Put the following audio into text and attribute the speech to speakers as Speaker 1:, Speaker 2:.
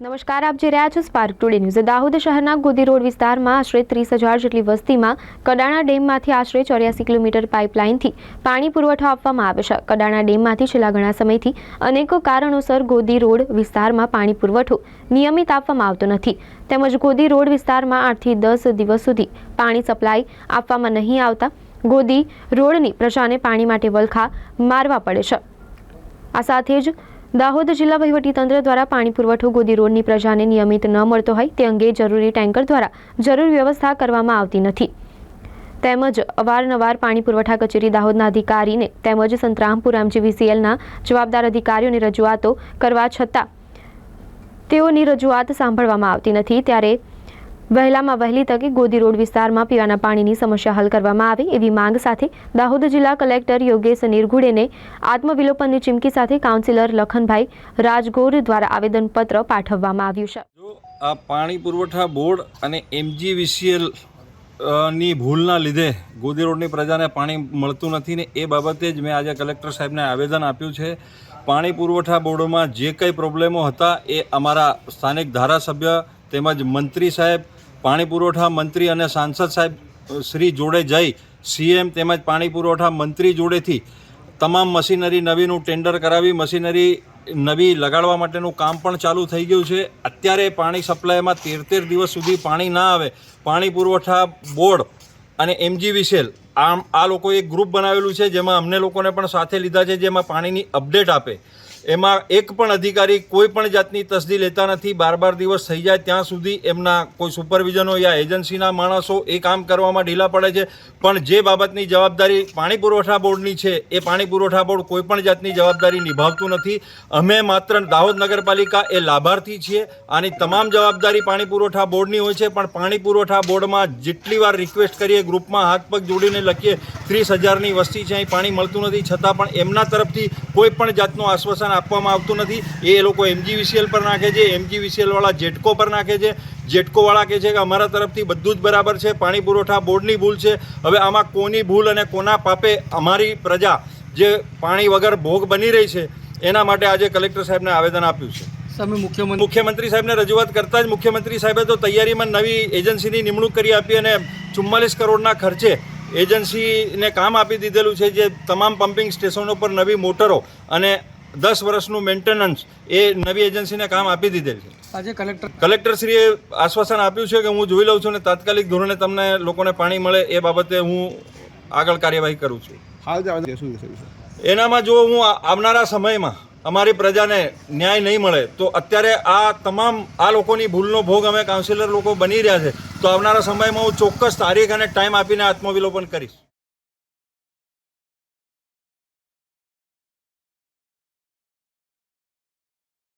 Speaker 1: નમસ્કાર, આપ જોઈ રહ્યા છો સ્પાર્ક ટુડે ન્યૂઝ દાહોદ શહેરના ગોદી રોડ વિસ્તારમાં આશરે ત્રીસ હજાર જેટલી વસ્તીમાં કડાણા ડેમમાંથી આશરે ચોર્યાસી કિલોમીટર પાઇપલાઇનથી પાણી પુરવઠો આપવામાં આવે છે. કડાણા ડેમમાંથી છેલ્લા ઘણા સમયથી અનેકો કારણોસર ગોદી રોડ વિસ્તારમાં પાણી પુરવઠો નિયમિત આપવામાં આવતો નથી. તેમજ ગોદી રોડ વિસ્તારમાં આઠથી દસ દિવસ સુધી પાણી સપ્લાય આપવામાં નહીં આવતા ગોદી રોડની પ્રજાને પાણી માટે વલખા મારવા પડે છે. આ સાથે જ દાહોદ જિલ્લા વહીવટીતંત્ર દ્વારા પાણી પુરવઠો ગોદી રોડની પ્રજાને નિયમિત ન મળતો હોય તે અંગે જરૂરી ટેન્કર દ્વારા જરૂરી વ્યવસ્થા કરવામાં આવતી નથી. તેમજ અવારનવાર પાણી પુરવઠા કચેરી દાહોદના અધિકારીને તેમજ સંતરામપુર એમજીવીસીએલના જવાબદાર અધિકારીઓની રજૂઆતો કરવા છતાં તેઓની રજૂઆત સાંભળવામાં આવતી નથી. ત્યારે વહેલામાં વહેલી તકે ગોદી રોડ વિસ્તારમાં પીવાના પાણીની સમસ્યા હલ કરવામાં આવે. એવી માંગ સાથે દાહોદ જિલ્લા કલેક્ટર યોગેશ નિરગુડેને આત્મવિલોપનની ચીમકી સાથે કાઉન્સિલર લખનભાઈ રાજગોર દ્વારા આવેદનપત્ર પાઠવવામાં આવ્યું છે.
Speaker 2: આ પાણી પુરવઠા બોર્ડ અને એમજીવીસીએલની ભૂલના લીધે ગોદી રોડની પ્રજાને પાણી મળતું નથી ને એ બાબતે જ મેં આજે કલેક્ટર સાહેબને આવેદન આપ્યું છે. પાણી પુરવઠા બોર્ડમાં જે કંઈ પ્રોબ્લેમો હતા એ અમારા સ્થાનિક ધારાસભ્ય તેમજ મંત્રી સાહેબ પાણી પુરવઠા મંત્રી અને સાંસદ સાહેબ શ્રી જોડે જઈ, સીએમ તેમજ પાણી પુરવઠા મંત્રી જોડેથી તમામ મશીનરી નવીનું ટેન્ડર કરાવી, મશીનરી નવી લગાડવા માટેનું કામ પણ ચાલુ થઈ ગયું છે. અત્યારે પાણી સપ્લાયમાં તેર તેર દિવસ સુધી પાણી ના આવે. પાણી પુરવઠા બોર્ડ અને એમજીવીસીએલ આમ આ લોકોએ ગ્રુપ બનાવેલું છે જેમાં અમને લોકોને પણ સાથે લીધા છે, જેમાં પાણીની અપડેટ આપે. એમાં એક પણ અધિકારી કોઈ પણ જાતની તસદી લેતા નથી. બાર બાર દિવસ થઈ જાય ત્યાં સુધી એમના કોઈ સુપરવિઝનો યા એજન્સીના માણસો એ કામ કરવામાં ઢીલા પડે છે. પણ જે બાબતની જવાબદારી પાણી પુરવઠા બોર્ડની છે, એ પાણી પુરવઠા બોર્ડ કોઈ પણ જાતની જવાબદારી નિભાવતું નથી. અમે માત્ર દાહોદ નગરપાલિકા એ લાભાર્થી છીએ. આની તમામ જવાબદારી પાણી પુરવઠા બોર્ડની હોય છે, પણ પાણી પુરવઠા બોર્ડમાં જેટલી વાર રિક્વેસ્ટ કરીએ, ગ્રુપમાં હાથ પગ જોડીને લખીએ, ત્રીસ હજારની વસ્તી છે, અહીં પાણી મળતું નથી. છતાં પણ એમના તરફથી કોઈ પણ જાતનું આશ્વાસન આપવામાં આવતું નથી. એ એ લોકો એમજીવીસીએલ પર નાખે છે એમજીવીસીએલવાળા જેટકો પર નાખે છે. જેટકોવાળા કહે છે કે અમારા તરફથી બધું જ બરાબર છે. પાણી પુરવઠા બોર્ડની ભૂલ છે. હવે આમાં કોની ભૂલ અને કોના પાપે અમારી પ્રજા જે પાણી વગર ભોગ બની રહી છે એના માટે આજે કલેક્ટર સાહેબને આવેદન આપ્યું છે.
Speaker 3: સામે મુખ્યમંત્રી
Speaker 2: મુખ્યમંત્રી સાહેબને રજૂઆત કરતાં જ મુખ્યમંત્રી સાહેબે તો તૈયારીમાં નવી એજન્સીની નિમણૂક કરી આપી અને ચુમ્માલીસ કરોડના ખર્ચે એજન્સીને કામ આપી દીધેલું છે જે તમામ પમ્પિંગ સ્ટેશનો પર નવી મોટરો અને દસ વર્ષનું મેન્ટેનન્સ એ નવી એજન્સીને કામ આપી દીધેલ છે.
Speaker 3: આજે કલેક્ટર
Speaker 2: કલેક્ટરશ્રીએ આશ્વાસન આપ્યું છે કે હું જોઈ લઉં છું અને તાત્કાલિક ધોરણે તમને લોકોને પાણી મળે એ બાબતે હું આગળ કાર્યવાહી કરું છું.
Speaker 4: હાલ જ આવે શું છે
Speaker 2: એનામાં જો હું આવનારા સમયમાં અમારી પ્રજાને ન્યાય નહીં મળે તો અત્યારે આ તમામ આ લોકોની ભૂલનો ભોગ અમે કાઉન્સિલર લોકો બની રહ્યા છે તો આવનારા સમયમાં હું ચોક્કસ તારીખ અને ટાઈમ આપીને આત્મવિલોપન કરીશ.